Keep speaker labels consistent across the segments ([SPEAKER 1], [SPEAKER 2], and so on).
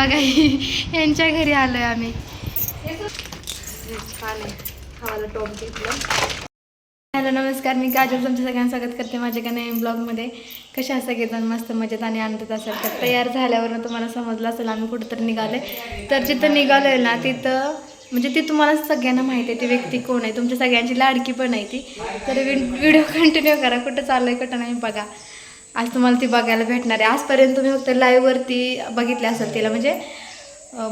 [SPEAKER 1] बघा यांच्या घरी आलोय आम्ही. खावाला टॉप घेतलं हॅलो नमस्कार. मी काजल तुमच्या सगळ्यांना स्वागत करते माझ्या का नवीन ब्लॉगमध्ये. कशा सगळेजण? मस्त मजेत आणि आनंदात असेल तर तयार झाल्यावर तुम्हाला समजलं असेल आम्ही कुठंतरी निघाले तर जिथं निघालोय ना तिथं म्हणजे ती तुम्हाला सगळ्यांना माहिती आहे ती व्यक्ती कोण आहे. तुमच्या सगळ्यांची लाडकी पण आहे ती. तर व्हिडिओ कंटिन्यू करा. कुठं चाललंय कुठं नाही बघा. आज तुम्हाला ती बघायला भेटणार आहे. आजपर्यंत तुम्ही फक्त लाईव्हवरती बघितले असेल तिला म्हणजे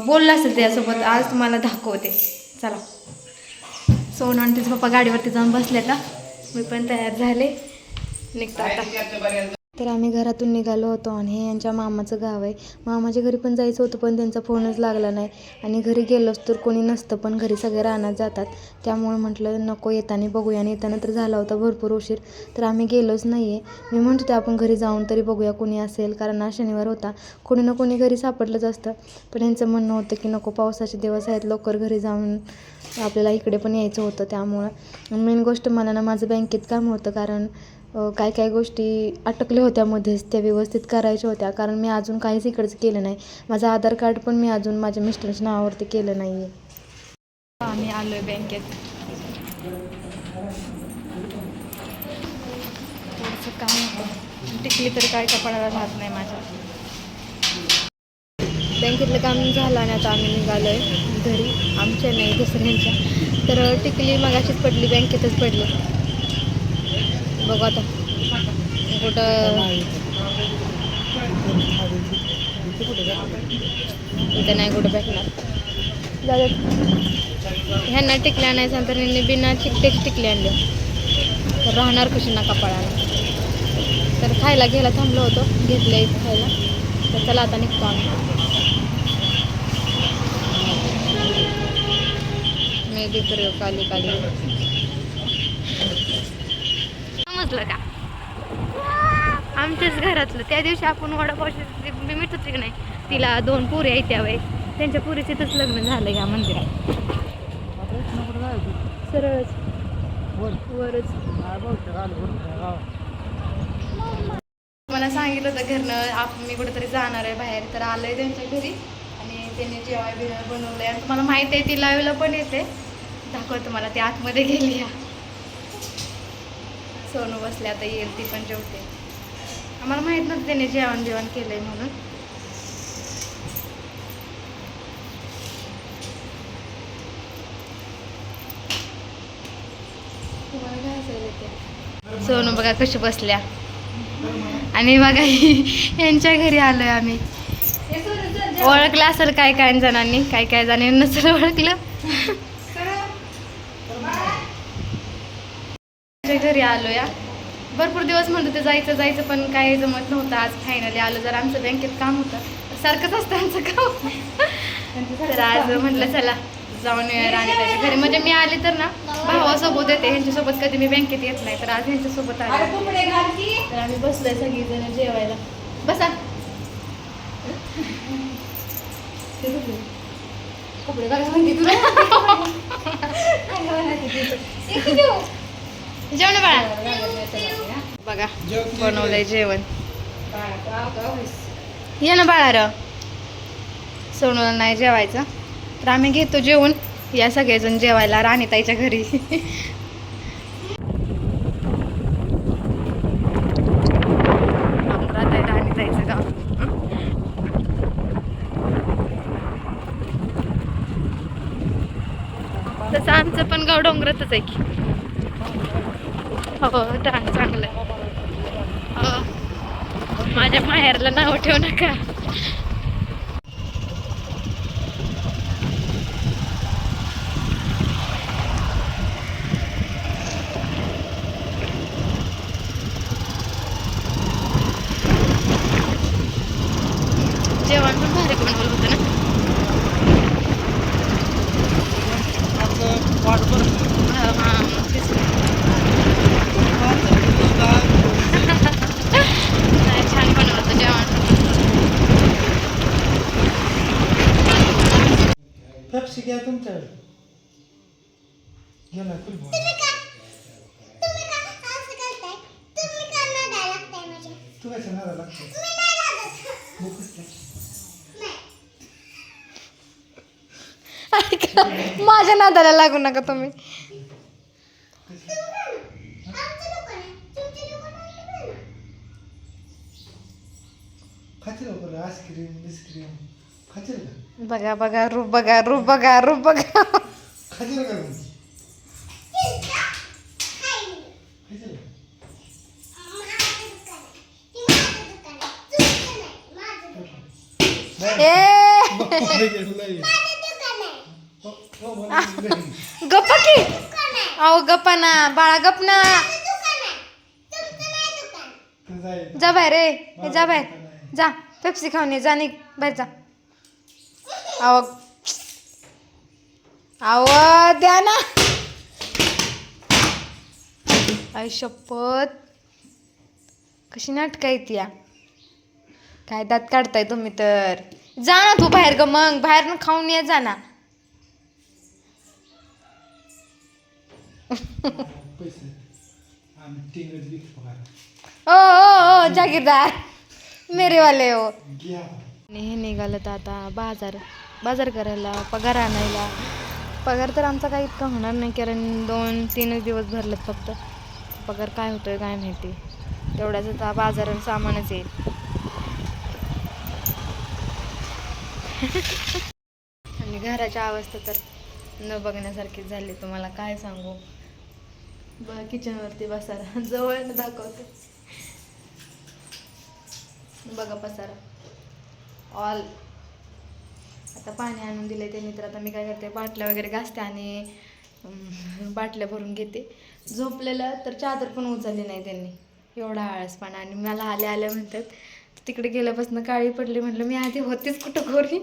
[SPEAKER 1] बोललं असेल त्यासोबत आज तुम्हाला दाखवते. चला. सोन आणि तिचे पप्पा गाडीवरती जाऊन बसले का मी पण तयार झाले. निघतात आता. तर आम्ही घरातून निघालो होतो आणि हे यांच्या मामाचं गाव आहे. मामाच्या घरी पण जायचं होतं पण त्यांचा फोनच लागला नाही. आणि घरी गेलोच तर कोणी नसतं पण घरी सगळे रानात जातात. त्यामुळे म्हटलं नको येताना बघूया. आणि येताना तर झाला होता भरपूर उशीर. तर आम्ही गेलोच नाही आहे मी म्हणतो होते आपण घरी जाऊन तरी बघूया कोणी असेल. कारण आज शनिवार होता. कोणी ना कोणी घरी सापडलंच असतं. पण यांचं म्हणणं होतं की नको पावसाचे दिवस आहेत. लवकर घरी जाऊन आपल्याला इकडे पण यायचं होतं त्यामुळं. मेन गोष्ट मला ना माझं बँकेत काम होतं कारण काय काय गोष्टी अटकल्या होत्या मध्येच त्या व्यवस्थित करायच्या होत्या. कारण मी अजून काहीच इकडचं केलं नाही. माझं आधार कार्ड पण मी अजून माझ्या मिस्टरच्या नावावरती केलं नाही आहे आम्ही आलो आहे बँकेत. थोडंसं काम होतं. टिकली तर काय कपाडाला राहत नाही माझ्या. बँकेतलं काम झालं आणि आता आम्ही निघालो आहे घरी. आमच्या नाही दुसऱ्यांच्या. तर टिकली मगाशीच पडली बँकेतच पडली. बघू आता. कुठं? इथं नाही कुठं भेटणार. ह्यांना टिकले आणायचं तर ह्यांनी बिना चिकट्याची टिकली आणले. तर राहणार कशी ना कपाळाला तर खायला घ्यायला थांबलो होतो. घेतलं इथं खायला. तर चला आता निघतो आम्ही. मेहंदी प्रयोग काली काली. समजलं का? आमच्याच घरातलं. त्या दिवशी आपण वडापावशी मी मिळत की नाही. तिला दोन पोरी येत्या वय त्यांच्या पुरीच इथंच लग्न झालं या मंदिरात. सरळच. वरच. मला सांगितलं होतं घरनं आपण मी कुठेतरी जाणार आहे बाहेर. तर आलंय त्यांच्या घरी आणि त्यांनी जेवाय बिवाय बनवलंय. आणि तुम्हाला माहिती आहे ती लाईव्हला पण येते. दाखवतो तुम्हाला ती आतमध्ये गेली या. सोनू बसले आता येईल ती पण जेवते. आम्हाला माहीत नव्हतं त्याने जेवण जेवण केलंय म्हणून? सोनू बघा कशी बसल्या. आणि बघा यांच्या घरी आलोय आम्ही. ओळखलं असेल काय काय जणांनी काय काय जणांनी नसेल ओळखलं? घरी आलो या भरपूर दिवस म्हणतो ते जायचं जायचं पण काय जमत नव्हतं. आज फायनली आलो जर आमचं बँकेत काम होतं सारखंच असतं आमचं काम. तर आज म्हटलं चला जाऊन राणी त्याच्या घरी. म्हणजे मी आले तर ना भावासोबत येते ह्यांच्यासोबत कधी मी बँकेत येत नाही तर आज ह्यांच्यासोबत आले. तर आम्ही बसलोय सगळीजण जेवायला. बसा. कपडे घाला म्हणते तुला? जेवण बाळा. बघा बनवलंय जेवण. ये ना बाळा र. सोनूला नाही जेवायचं तर आम्ही घेतो जेवण. या सगळेजण जेवायला राणीताईच्या घरी. गाव. तसं आमचं पण गाव डोंगरातच आहे की. हो डान्स चांगलं आहे. हो. माझ्या माहेरला नाव ठेवू नका जेवण पण भारी बनवलं होतं ना हा, हा, तेच ना. नाही, छान बनवलं होतं जेवण
[SPEAKER 2] पेप्सी घ्या तुमच्याकडे भाऊ. तू काय सांगा लागतो.
[SPEAKER 1] माझ्या नादाला लागू नका तुम्ही.
[SPEAKER 2] खातील लवकर आईस्क्रीम बिस्क्रीम. खातील का?
[SPEAKER 1] बघा बघा रूप बघा रूप बघा रूप बघा.
[SPEAKER 2] हो, हो.
[SPEAKER 1] गप्पा की? अहो गप्पा ना बाळा गप ना. जा बाहेर रे जा बाहेर. जा पेप्सी खाऊन ये जा निघ बाहेर जा. अहो. द्या ना. आई शपथ. कशी नाटक आहेत या? काय दात काढताय तुम्ही तर? जा ना तू बाहेर ग मग. बाहेर ना खाऊन ये जा ना. ओ ओ ओ जागीरदार. मेरे वाले हो आणि हे निघालं तर आता बाजार बाजार करायला पगार आणायला. पगार तर आमचा काही इतका होणार नाही कारण दोन तीनच दिवस भरलेत फक्त. पगार काय होतोय काय माहिती. तेवढ्याच आता बाजार सामानच येईल. आणि घराची अवस्था तर न बघण्यासारखीच झाली. तुम्हाला काय सांगू? ब किचनवरती बसारा जवळ दाखवते. बघा पसारा. ऑल आता पाणी आणून दिलं आहे त्यांनी तर आता मी काय करते बाटल्या वगैरे घासते आणि बाटल्या भरून घेते. झोपलेलं तर चादर पण उचलली नाही त्यांनी. एवढा आळसपणा आणि मला आल्या आल्या म्हणतात तिकडे गेल्यापासून काळी पडली. म्हटलं मी आधी होतीच कुठं गोरी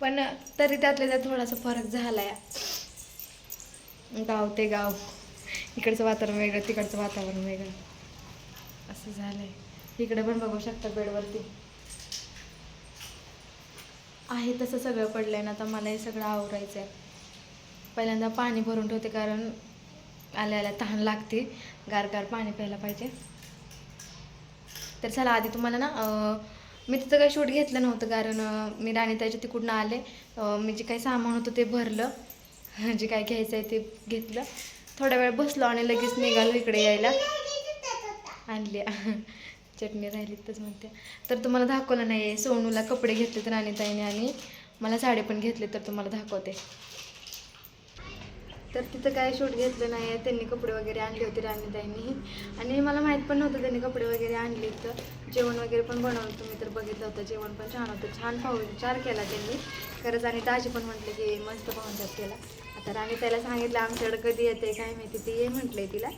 [SPEAKER 1] पण तरी त्यातल्या त्यात थोडासा फरक झाला आहे गाव ते गाव. इकडचं वातावरण वेगळं तिकडचं वातावरण वेगळं. असं झालं आहे इकडे पण बघू शकता बेडवरती. आहे तसं सगळं पडलं आहे ना आता मला हे सगळं आवरायचं आहे पहिल्यांदा पाणी भरून ठेवते कारण आल्या आल्या तहान लागते. गार गार पाणी प्यायला पाहिजे. तर चला आधी तुम्हाला ना मी तिथं काही शूट घेतलं नव्हतं कारण मी मी राणीताईच्या तिकडून आले. मी जे काही सामान होतं ते भरलं. जे काय घ्यायचं आहे ते घेतलं. थोडा वेळ बसलो आणि लगेच निघालो इकडे यायला. आणली चटणी राहिली तच म्हणते. तर तुम्हाला दाखवलं नाही आहे सोनूला कपडे घेतले तर राणीताईने आणि मला साडे पण घेतले तर तुम्हाला दाखवते. तर तिथं काय शूट घेतलं नाही आहे त्यांनी कपडे वगैरे आणले होते राणीताईंनी आणि मला माहीत पण नव्हतं त्यांनी कपडे वगैरे आणले तर. जेवण वगैरे पण बनवलं तुम्ही तर बघितलं होतं जेवण पण छान होतं. छान पाहुणचार केला त्यांनी. खरंच आणि ताजी पण म्हटले की मस्त पाहुणचार केला आता राणीताईला सांगितलं आमच्याकडं कधी येते काय माहिती? ते ये म्हटलं तिला.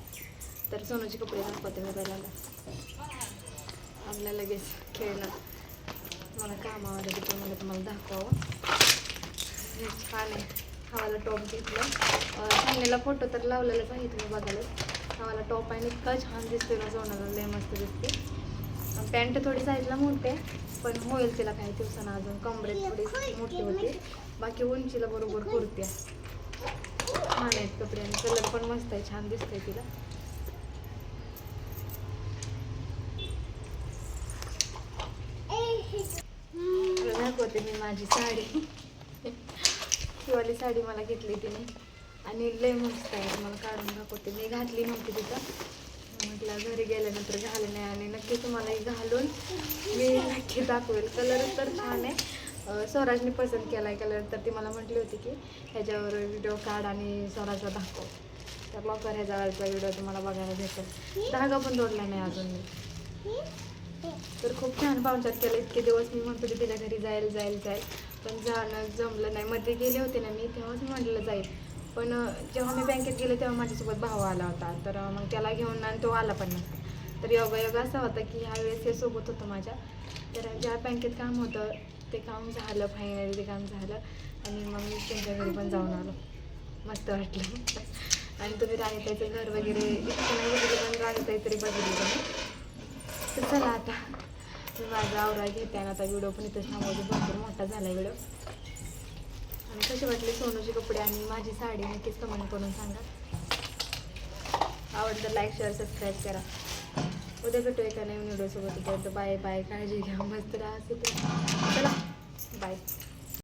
[SPEAKER 1] तर सोनूचे कपडे दाखवते मी आपल्या लगेच खेळणं मला काम आहे ते मला तुम्हाला दाखवावं. छान आहे. हवाला टॉप घेतला. चांगलेला फोटो तर लावलेलाच आहे तुम्ही बघायला. हवाला टॉप आहे आणि इतका छान दिसतोय ना सोनाला लय मस्त दिसते पॅन्ट थोडी साईजला मोठी आहे पण होईल तिला काही दिवसानं अजून. कमरेत थोडी मोठी होती. बाकी उंचीला बरोबर कुर्ती आहे. छान आहेत कपडे आणि कलर पण मस्त आहे छान दिसतंय तिला दाखवते मी माझी साडी. ही वाली साडी मला घेतली तिने. आणि लय मस्त आहे. मला काढून दाखवते. मी घातली नव्हती तिथं. म्हटलं घरी गेल्यानंतर घाले नाही आणि नक्की तुम्हाला ही घालून मी नक्की दाखवेल. कलर तर छान आहे. स्वराजने पसंत केला आहे कलर तर ती मला म्हटली होती की ह्याच्यावर व्हिडिओ काढ आणि स्वराजला दाखव. तर लवकर ह्याच्यावरचा व्हिडिओ तुम्हाला बघायला भेटेल. धागा पण जोडला नाही अजून मी. तर खूप छान पाहुणचार केला. इतके दिवस मी म्हणत होते तिच्या घरी जाईल जाईल जाईल पण जाणं जमलं नाही. मध्ये गेले होते ना मी तेव्हाच म्हटलं जाईल. पण जेव्हा मी बँकेत गेले तेव्हा माझ्यासोबत भाऊ आला होता. तर मग त्याला घेऊन आणि तो आला पण नसता तर योगायोग असा होता की ह्या वेळेस हे सोबत होतं माझ्या. तर ज्या बँकेत काम होतं ते काम झालं. फायनली ते काम झालं. आणि मग मी त्यांच्या घरी पण जाऊन आलो. मस्त वाटलं. आणि तुम्ही राणीताईचं घर वगैरे इतकं नाही बघितलं पण राणीताई तरी बघितलं तुम्ही. तर चला आता. मी माझा आवरा घेते आणि आता व्हिडिओ पण इथं थांबवतो. भरपूर मोठा झाला व्हिडिओ आणि कसे वाटले सोनूचे कपडे आणि माझी साडी? नक्कीच कमेंट करून सांगा. आवडतं लाईक शेअर सबस्क्राईब करा. उद्या भेटू एका नवीन व्हिडिओसोबत बाय बाय काळजी घ्या. मस्त राहा. चला. बाय